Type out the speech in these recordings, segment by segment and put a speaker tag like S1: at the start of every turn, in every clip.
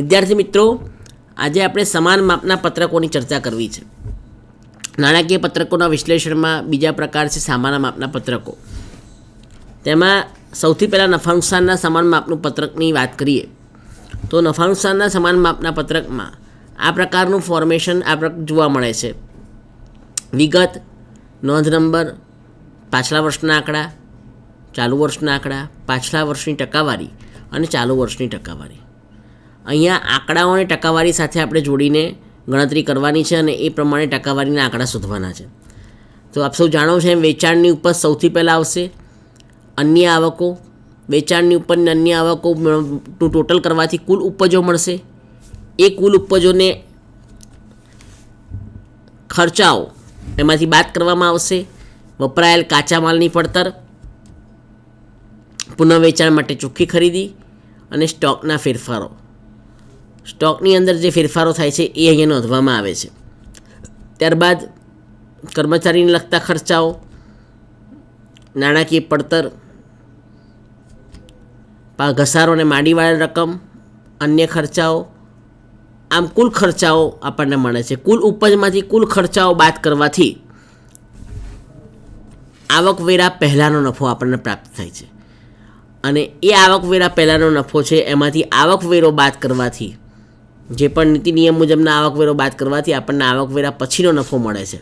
S1: વિદ્યાર્થી મિત્રો, આજે આપણે સમાન માપના પત્રકોની ચર્ચા કરવી છે. નાણાકીય પત્રકોના વિશ્લેષણમાં બીજા પ્રકાર છે સામાન્ય માપના પત્રકો. તેમાં સૌથી પહેલાં નફા નુકસાનના સમાન માપનું પત્રકની વાત કરીએ, તો નફા નુકસાનના સમાન માપના પત્રકમાં આ પ્રકારનું ફોર્મેશન આ જોવા મળે છે. વિગત, નોંધ નંબર, પાછલા વર્ષના આંકડા, ચાલુ વર્ષના આંકડા, પાછલા વર્ષની ટકાવારી અને ચાલુ વર્ષની ટકાવારી. અહીંયા આંકડાઓને ટકાવારી સાથે આપણે જોડીને ગણતરી કરવાની છે અને એ પ્રમાણે ટકાવારીના આંકડા શોધવાના છે. તો આપ સૌ જાણો છો એમ વેચાણની ઉપર સૌથી પહેલાં આવશે. અન્ય આવકો, વેચાણની ઉપરની અન્ય આવકો ટોટલ કરવાથી કુલ ઉપજો મળશે. એ કુલ ઉપજોને ખર્ચાઓ એમાંથી બાદ કરવામાં આવશે. વપરાયેલ કાચા માલની પડતર પુનઃવેચાણ માટે ચોખ્ખી ખરીદી અને સ્ટોકના ફેરફારો. સ્ટોકની અંદર જે ફેરફારો થાય છે એ અહીંયા નોંધવામાં આવે છે. ત્યારબાદ કર્મચારીને લગતા ખર્ચાઓ, નાણાકીય પડતર ઘસારો અને માંડીવાળી રકમ, અન્ય ખર્ચાઓ, આમ કુલ ખર્ચાઓ આપણને મળે છે. કુલ ઉપજમાંથી કુલ ખર્ચાઓ બાદ કરવાથી આવકવેરા પહેલાંનો નફો આપણને પ્રાપ્ત થાય છે. અને એ આવકવેરા પહેલાંનો નફો છે, એમાંથી આવકવેરો બાદ કરવાથી જે પણ નીતિ નિયમ મુજબના આવકવેરો બાદ કરવાથી આપણને આવકવેરા પછીનો નફો મળે છે.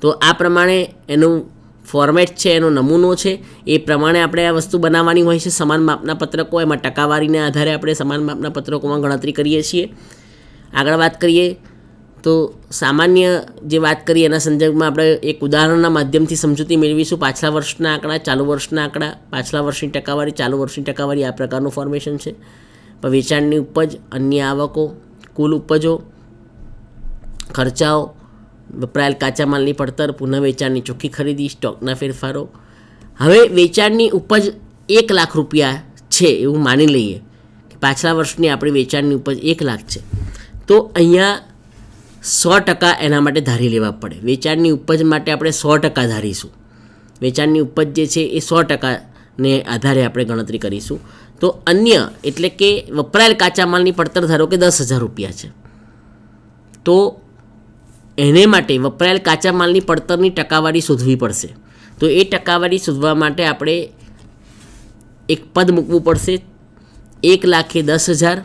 S1: તો આ પ્રમાણે એનું ફોર્મેટ છે, એનો નમૂનો છે. એ પ્રમાણે આપણે આ વસ્તુ બનાવવાની હોય છે. સમાન માપના પત્રકો, એમાં ટકાવારીને આધારે આપણે સમાન માપના પત્રકોમાં ગણતરી કરીએ છીએ. આગળ વાત કરીએ તો સામાન્ય જે વાત કરીએ એના સંદર્ભમાં આપણે એક ઉદાહરણના માધ્યમથી સમજૂતી મેળવીશું. પાછલા વર્ષના આંકડા, ચાલુ વર્ષના આંકડા, પાછલા વર્ષની ટકાવારી, ચાલુ વર્ષની ટકાવારી આ પ્રકારનું ફોર્મેશન છે. વેચાણની ઉપજ, અન્ય આવકો, કુલ ઉપજો, ખર્ચાઓ, વપરાયેલ કાચા માલની પડતર, પુનઃ વેચાણની ચોખ્ખી ખરીદી, સ્ટોકના ફેરફારો. હવે વેચાણની ઉપજ એક લાખ રૂપિયા છે એવું માની લઈએ કે પાછલા વર્ષની આપણી વેચાણની ઉપજ એક લાખ છે. તો અહીંયા સો ટકા એના માટે ધારી લેવા પડે. વેચાણની ઉપજ માટે આપણે સો ટકા ધારીશું. વેચાણની ઉપજ જે છે એ સો ટકાને આધારે આપણે ગણતરી કરીશું. તો અન્ય એટલે કે વપરાયેલ કાચા માલની પડતર ધારો કે દસ હજાર રૂપિયા છે. તો એને માટે વપરાયેલ કાચા માલની પડતરની ટકાવારી શોધવી પડશે. તો એ ટકાવારી શોધવા માટે આપણે એક પદ મૂકવું પડશે. એક લાખે દસ હજાર,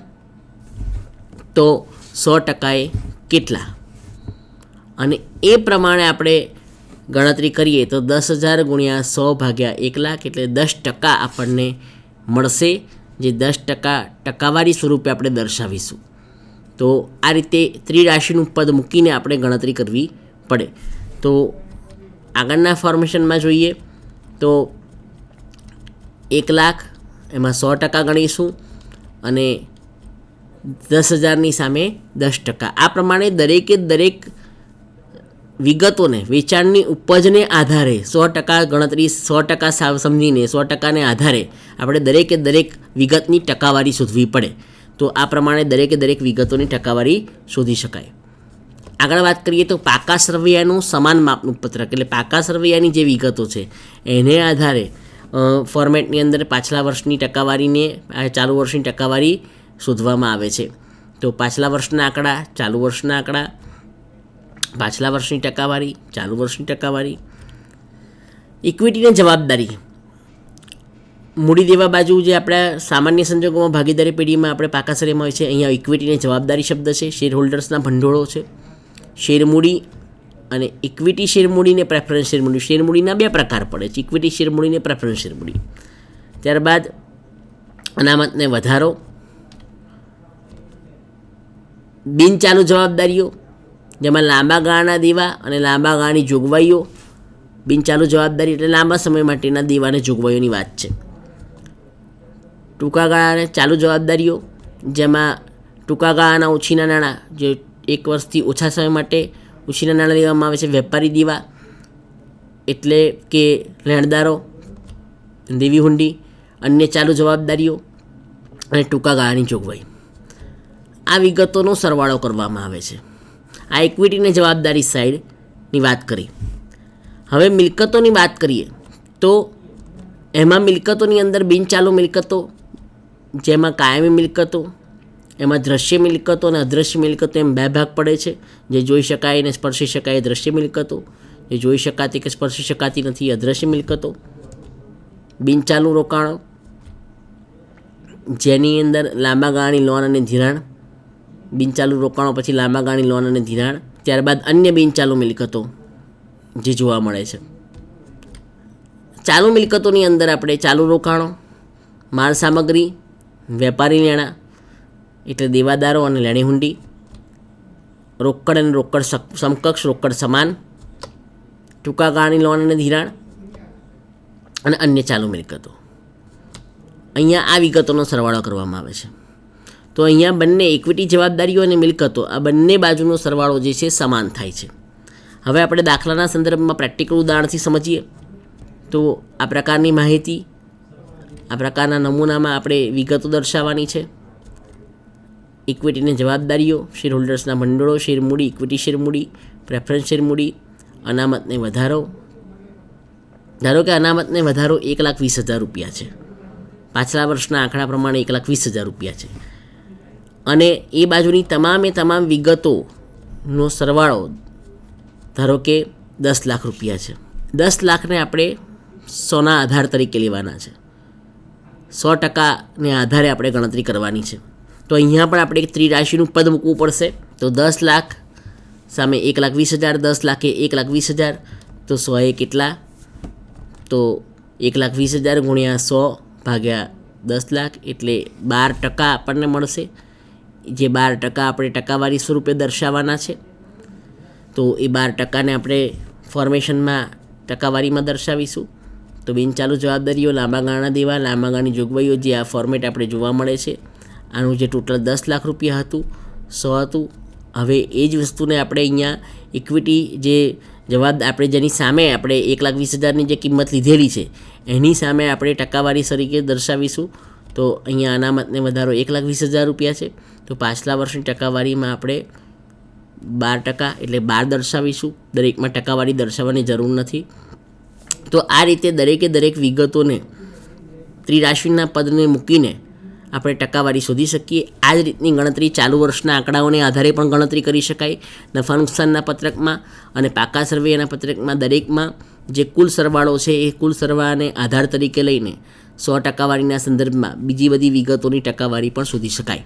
S1: તો સો ટકાએ કેટલા? અને એ પ્રમાણે આપણે ગણતરી કરીએ તો દસ હજાર ગુણ્યા સો ભાગ્યા એક લાખ એટલે દસ ટકા આપણને મળશે, જે દસ ટકા ટકાવારી સ્વરૂપે આપણે દર્શાવીશું. તો આ રીતે ત્રિરાશિનું પદ મૂકીને આપણે ગણતરી કરવી પડે. તો આગળના ફોર્મેશનમાં જોઈએ તો એક લાખ, એમાં સો ટકા ગણીશું અને દસ હજારની સામે દસ ટકા. આ પ્રમાણે દરેકે દરેક વિગતોને, વેચાણની ઉપજને આધારે સો ટકા ગણતરી, સો ટકા સાવ સમજીને, સો ટકાને આધારે આપણે દરેકે દરેક વિગતની ટકાવારી શોધવી પડે. તો આ પ્રમાણે દરેકે દરેક વિગતોની ટકાવારી શોધી શકાય. આગળ વાત કરીએ તો પાકા સરવૈયાનું સમાન માપનું પત્રક એટલે પાકા સરવૈયાની જે વિગતો છે, એને આધારે ફોર્મેટની અંદર પાછલા વર્ષની ટકાવારીને ચાલુ વર્ષની ટકાવારી શોધવામાં આવે છે. તો પાછલા વર્ષના આંકડા, ચાલુ વર્ષના આંકડા પાછલા વર્ષની ટકાવારી, ચાલુ વર્ષની ટકાવારી. ઇક્વિટીની જવાબદારી. મૂડી દેવા બાજુ જે આપણા સામાન્ય સંજોગોમાં ભાગીદારી પેઢીમાં આપણે પાકાસરીમાં હોય છે, અહીંયા ઇક્વિટીની જવાબદારી શબ્દ છે શેર હોલ્ડર્સના ભંડોળો છે. શેર મૂડી અને ઇક્વિટી શેર મૂડીને પ્રેફરન્સ શેર મૂડી. શેર મૂડીના બે પ્રકાર પડે છે ઇક્વિટી શેર મૂડીને પ્રેફરન્સ શેર મૂડી. ત્યારબાદ અનામતને વધારો, બિનચાલુ જવાબદારીઓ જેમાં લાંબા ગાળાના દેવા અને લાંબા ગાળાની જોગવાઈઓ. બિનચાલુ જવાબદારી એટલે લાંબા સમય માટેના દેવા જોગવાઈઓની વાત છે. ટૂંકા ગાળાને ચાલુ જવાબદારીઓ, જેમાં ટૂંકા ગાળાના ઓછીના નાણાં, જે એક વર્ષથી ઓછા સમય માટે ઓછીના નાણાં લેવામાં આવે છે, વેપારી દેવા, એટલે કે લેણદારો, દેવી હુંડી, અન્ય ચાલુ જવાબદારીઓ અને ટૂંકા ગાળાની જોગવાઈ. આ વિગતોનો સરવાળો કરવામાં આવે છે. આ ઇક્વિટીની જવાબદારી સાઈડની વાત કરી. હવે મિલકતોની વાત કરીએ તો એમાં મિલકતોની અંદર બિનચાલુ મિલકતો, જેમાં કાયમી મિલકતો, એમાં દ્રશ્ય મિલકતો અને અદ્રશ્ય મિલકતો એમ બે ભાગ પડે છે. જે જોઈ શકાય અને સ્પર્શી શકાય એ દ્રશ્ય મિલકતો, જે જોઈ શકાતી કે સ્પર્શી શકાતી નથી અદ્રશ્ય મિલકતો. બિનચાલુ રોકાણો, જેની અંદર લાંબા ગાળાની લોન અને ધિરાણ બિનચાલુ રોકાણો પછી લાંબા ગાળાની લોન અને ધિરાણ, ત્યારબાદ અન્ય બિનચાલુ મિલકતો જે જોવા મળે છે. ચાલુ મિલકતોની અંદર આપણે ચાલુ રોકાણો, માલ સામગ્રી, વેપારી લેણા, એટલે દેવાદારો અને લેણી હુંડી, રોકડ અને રોકડ સમકક્ષ રોકડ સમાન, ટૂંકા ગાળાની લોન અને ધિરાણ અને અન્ય ચાલુ મિલકતો. અહીંયા આ વિગતોનો સરવાળો કરવામાં આવે છે. તો અહીંયા બંને ઇક્વિટી જવાબદારીઓ અને મિલકતો, આ બંને બાજુનો સરવાળો જે છે સમાન થાય છે. હવે આપણે દાખલાના સંદર્ભમાં પ્રેક્ટિકલ ઉદાહરણથી સમજીએ. તો આ પ્રકારની માહિતી, આ પ્રકારના નમૂનામાં આપણે વિગતો દર્શાવવાની છે. ઇક્વિટીની જવાબદારીઓ શેર હોલ્ડર્સના ભંડોળો શેર મૂડી ઇક્વિટી શેર મૂડી પ્રેફરન્સ શેર મૂડી, અનામતને વધારો. ધારો કે અનામતને વધારો એક લાખ વીસ હજાર રૂપિયા છે. પાછલા વર્ષના આંકડા પ્રમાણે એક લાખ વીસ હજાર રૂપિયા છે. અને એ બાજુની તમામે તમામ વિગતોનો સરવાળો ધારો કે દસ લાખ રૂપિયા છે. દસ લાખને આપણે સોના આધાર તરીકે લેવાના છે. સો ટકાને આધારે આપણે ગણતરી કરવાની છે. તો અહીંયા પણ આપણે ત્રિરાશિનું પદ મૂકવું પડશે. તો દસ લાખ સામે એક લાખ વીસ હજાર, દસ લાખે એક લાખ વીસ હજાર, તો સો એ કેટલા? તો એક લાખ વીસ હજાર ગુણ્યા સો ભાગ્યા દસ લાખ એટલે બાર ટકા આપણને મળશે. જે બાર ટકા આપણે ટકાવારી સ્વરૂપે દર્શાવવાના છે, તો એ બાર ટકાને આપણે ફોર્મેશનમાં ટકાવારીમાં દર્શાવીશું. તો બિનચાલુ જવાબદારીઓ, લાંબા ગાળાના દેવા, લાંબા ગાળાની જોગવાઈઓ જે આ ફોર્મેટ આપણે જોવા મળે છે, આનું જે ટોટલ દસ લાખ રૂપિયા હતું, સો હતું, હવે એ જ વસ્તુને આપણે અહીંયા ઇક્વિટી જે જવાબ આપણે જેની સામે આપણે એક લાખ વીસ હજારની જે કિંમત લીધેલી છે, એની સામે આપણે ટકાવારી તરીકે દર્શાવીશું. તો અહીંયા અનામતને વધારો એક લાખ વીસ હજાર રૂપિયા છે. તો પાછલા વર્ષની ટકાવારીમાં આપણે બાર ટકા એટલે બાર દર્શાવીશું. દરેકમાં ટકાવારી દર્શાવવાની જરૂર નથી. તો આ રીતે દરેકે દરેક વિગતોને ત્રિરાશિના પદને મૂકીને આપણે ટકાવારી શોધી શકીએ. આ જ રીતની ગણતરી ચાલુ વર્ષના આંકડાઓને આધારે પણ ગણતરી કરી શકાય. નફા નુકસાનના પત્રકમાં અને પાકા સર્વેના પત્રકમાં દરેકમાં જે કુલ સરવાળો છે એ કુલ સરવાળાને આધાર તરીકે લઈને સો ટકાવારીના સંદર્ભમાં બીજી બધી વિગતોની ટકાવારી પણ શોધી શકાય.